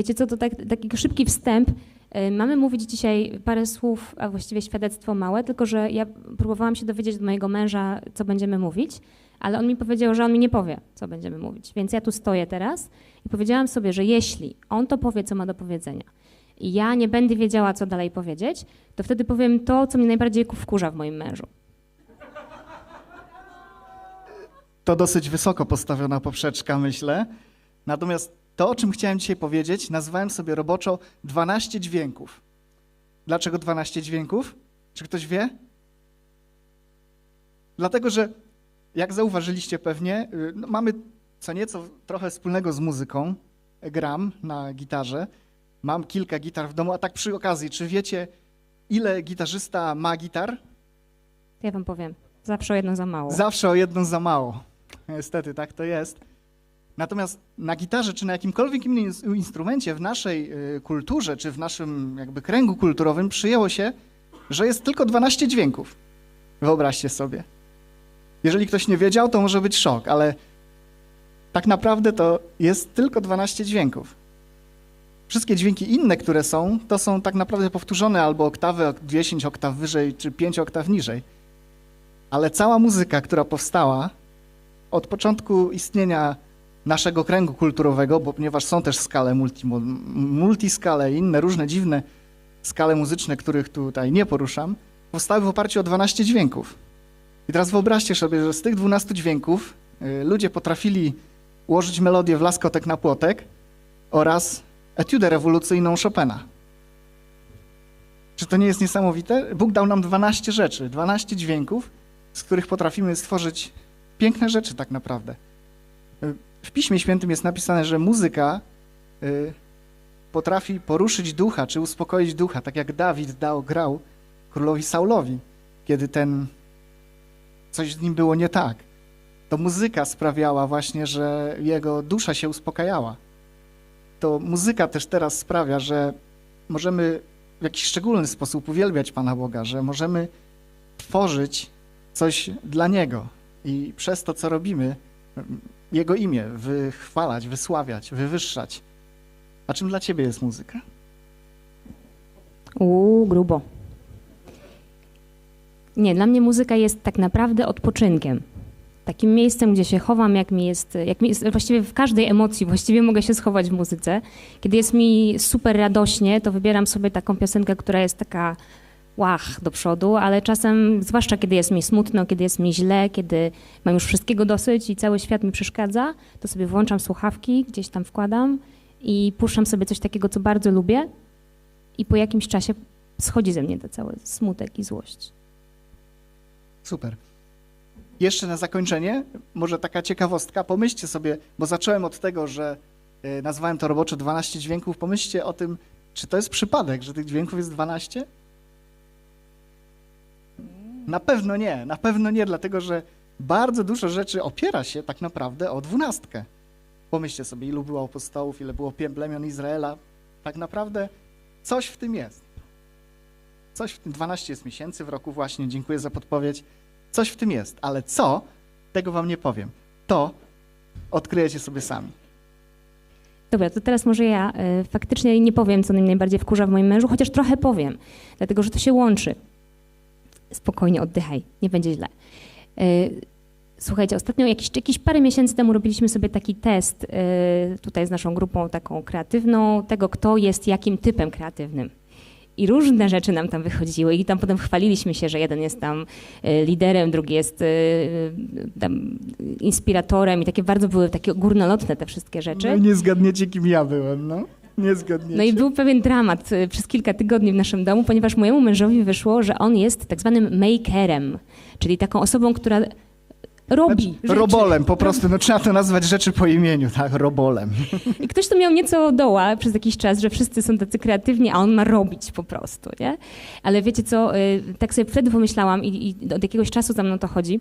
Wiecie co, to tak, taki szybki wstęp. Y, Mamy mówić dzisiaj parę słów, a właściwie świadectwo małe, tylko że ja próbowałam się dowiedzieć od mojego męża, co będziemy mówić, ale on mi powiedział, że on mi nie powie, co będziemy mówić. Więc ja tu stoję teraz i powiedziałam sobie, że jeśli on to powie, co ma do powiedzenia, i ja nie będę wiedziała, co dalej powiedzieć, to wtedy powiem to, co mnie najbardziej wkurza w moim mężu. To dosyć wysoko postawiona poprzeczka, myślę. Natomiast to, o czym chciałem dzisiaj powiedzieć, nazwałem sobie roboczo 12 dźwięków. Dlaczego 12 dźwięków? Czy ktoś wie? Dlatego, że jak zauważyliście pewnie, y, no mamy co nieco trochę wspólnego z muzyką. Gram na gitarze. Mam kilka gitar w domu, a tak przy okazji, czy wiecie, ile gitarzysta ma gitar? Ja wam powiem, zawsze o jedno za mało. Zawsze o jedną za mało. Niestety, tak to jest. Natomiast na gitarze czy na jakimkolwiek innym ins- instrumencie w naszej y, kulturze czy w naszym jakby kręgu kulturowym przyjęło się, że jest tylko 12 dźwięków. Wyobraźcie sobie. Jeżeli ktoś nie wiedział, to może być szok, ale tak naprawdę to jest tylko 12 dźwięków. Wszystkie dźwięki inne, które są, to są tak naprawdę powtórzone albo oktawy o 10 oktaw wyżej czy 5 oktaw niżej. Ale cała muzyka, która powstała od początku istnienia naszego kręgu kulturowego, bo ponieważ są też skale multi, multiskale i inne różne dziwne skale muzyczne, których tutaj nie poruszam, powstały w oparciu o 12 dźwięków. I teraz wyobraźcie sobie, że z tych 12 dźwięków y, ludzie potrafili ułożyć melodię w laskotek na płotek oraz etiudę rewolucyjną Chopina. Czy to nie jest niesamowite? Bóg dał nam 12 rzeczy, 12 dźwięków, z których potrafimy stworzyć piękne rzeczy tak naprawdę. W Piśmie Świętym jest napisane, że muzyka y, potrafi poruszyć ducha, czy uspokoić ducha, tak jak Dawid dał, grał królowi Saulowi, kiedy ten coś z nim było nie tak. To muzyka sprawiała właśnie, że jego dusza się uspokajała. To muzyka też teraz sprawia, że możemy w jakiś szczególny sposób uwielbiać Pana Boga, że możemy tworzyć coś dla Niego i przez to, co robimy, Jego imię wychwalać, wysławiać, wywyższać. A czym dla Ciebie jest muzyka? Uuu, grubo. Nie, dla mnie muzyka jest tak naprawdę odpoczynkiem. Takim miejscem, gdzie się chowam, jak mi jest, jak mi jest właściwie w każdej emocji, właściwie mogę się schować w muzyce. Kiedy jest mi super radośnie, to wybieram sobie taką piosenkę, która jest taka łach do przodu, ale czasem, zwłaszcza kiedy jest mi smutno, kiedy jest mi źle, kiedy mam już wszystkiego dosyć i cały świat mi przeszkadza, to sobie włączam słuchawki, gdzieś tam wkładam i puszczam sobie coś takiego, co bardzo lubię i po jakimś czasie schodzi ze mnie ten cały smutek i złość. Super. Jeszcze na zakończenie, może taka ciekawostka. Pomyślcie sobie, bo zacząłem od tego, że e, nazwałem to roboczo 12 dźwięków. Pomyślcie o tym, czy to jest przypadek, że tych dźwięków jest 12? Na pewno nie, na pewno nie, dlatego że bardzo dużo rzeczy opiera się tak naprawdę o dwunastkę. Pomyślcie sobie, ilu było apostołów, ile było plemion Izraela. Tak naprawdę coś w tym jest. Coś w tym, 12 jest miesięcy w roku właśnie, dziękuję za podpowiedź. Coś w tym jest, ale co, tego wam nie powiem. To odkryjecie sobie sami. Dobra, to teraz może ja y, faktycznie nie powiem, co najbardziej wkurza w moim mężu, chociaż trochę powiem, dlatego że to się łączy. Spokojnie oddychaj, nie będzie źle. Y, Słuchajcie, ostatnio jakieś, jakieś parę miesięcy temu robiliśmy sobie taki test y, tutaj z naszą grupą taką kreatywną, tego kto jest jakim typem kreatywnym. I różne rzeczy nam tam wychodziły i tam potem chwaliliśmy się, że jeden jest tam y, liderem, drugi jest tam inspiratorem i takie bardzo były takie górnolotne te wszystkie rzeczy. No nie zgadniecie, kim ja byłem, no. Nie zgadniecie. No i był pewien dramat y, przez kilka tygodni w naszym domu, ponieważ mojemu mężowi wyszło, że on jest tak zwanym makerem, czyli taką osobą, która robi Znaczy, robolem, po prostu, no trzeba to nazwać rzeczy po imieniu, tak, robolem. I ktoś to miał nieco doła przez jakiś czas, że wszyscy są tacy kreatywni, a on ma robić po prostu, nie? Ale wiecie co, y, tak sobie wtedy pomyślałam i, i od jakiegoś czasu za mną to chodzi,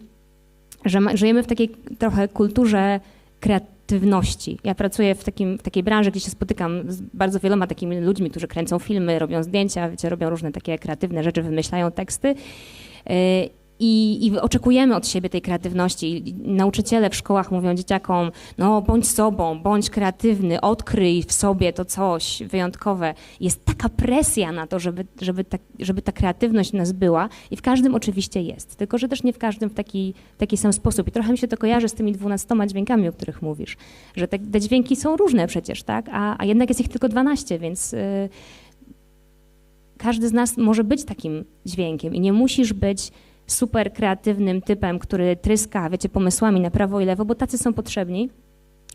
że ma, żyjemy w takiej trochę kulturze kreatywności. Ja pracuję w, takim, w takiej branży, gdzie się spotykam z bardzo wieloma takimi ludźmi, którzy kręcą filmy, robią zdjęcia, wiecie, robią różne takie kreatywne rzeczy, wymyślają teksty. I, I oczekujemy od siebie tej kreatywności. Nauczyciele w szkołach mówią dzieciakom, no bądź sobą, bądź kreatywny, odkryj w sobie to coś wyjątkowe. Jest taka presja na to, żeby, żeby, ta, żeby ta kreatywność nas była i w każdym oczywiście jest, tylko że też nie w każdym w taki, taki sam sposób. I trochę mi się to kojarzy z tymi dwunastoma dźwiękami, o których mówisz, że te, te dźwięki są różne przecież, tak? A, a jednak jest ich tylko 12, więc... Yy, każdy z nas może być takim dźwiękiem i nie musisz być super kreatywnym typem, który tryska, wiecie, pomysłami na prawo i lewo, bo tacy są potrzebni.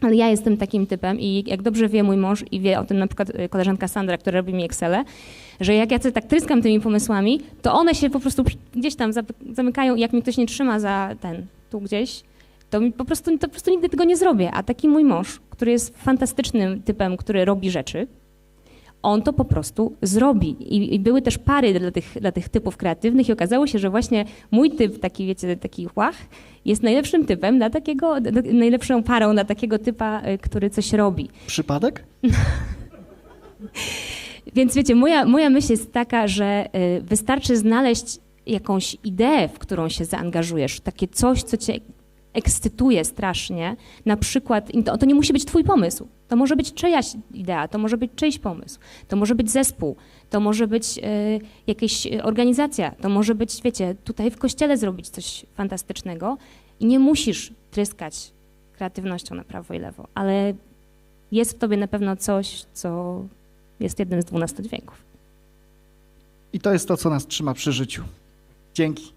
Ale ja jestem takim typem i jak dobrze wie mój mąż i wie o tym na przykład y, koleżanka Sandra, która robi mi Excele, że jak ja tak tryskam tymi pomysłami, to one się po prostu gdzieś tam zamykają i jak mi ktoś nie trzyma za ten, tu gdzieś, to po prostu, to po prostu nigdy tego nie zrobię. A taki mój mąż, który jest fantastycznym typem, który robi rzeczy, on to po prostu zrobi. I, I, były też pary dla tych, dla tych typów kreatywnych i okazało się, że właśnie mój typ, taki wiecie, taki łach, jest najlepszym typem dla takiego, najlepszą parą dla takiego typa, y, który coś robi. Przypadek? Więc wiecie, moja, moja myśl jest taka, że y, wystarczy znaleźć jakąś ideę, w którą się zaangażujesz, takie coś, co cię ekscytuje strasznie, na przykład, to, to nie musi być twój pomysł, to może być czyjaś idea, to może być czyjś pomysł, to może być zespół, to może być y, jakaś organizacja, to może być, wiecie, tutaj w kościele zrobić coś fantastycznego i nie musisz tryskać kreatywnością na prawo i lewo, ale jest w tobie na pewno coś, co jest jednym z dwunastu dźwięków. I to jest to, co nas trzyma przy życiu. Dzięki.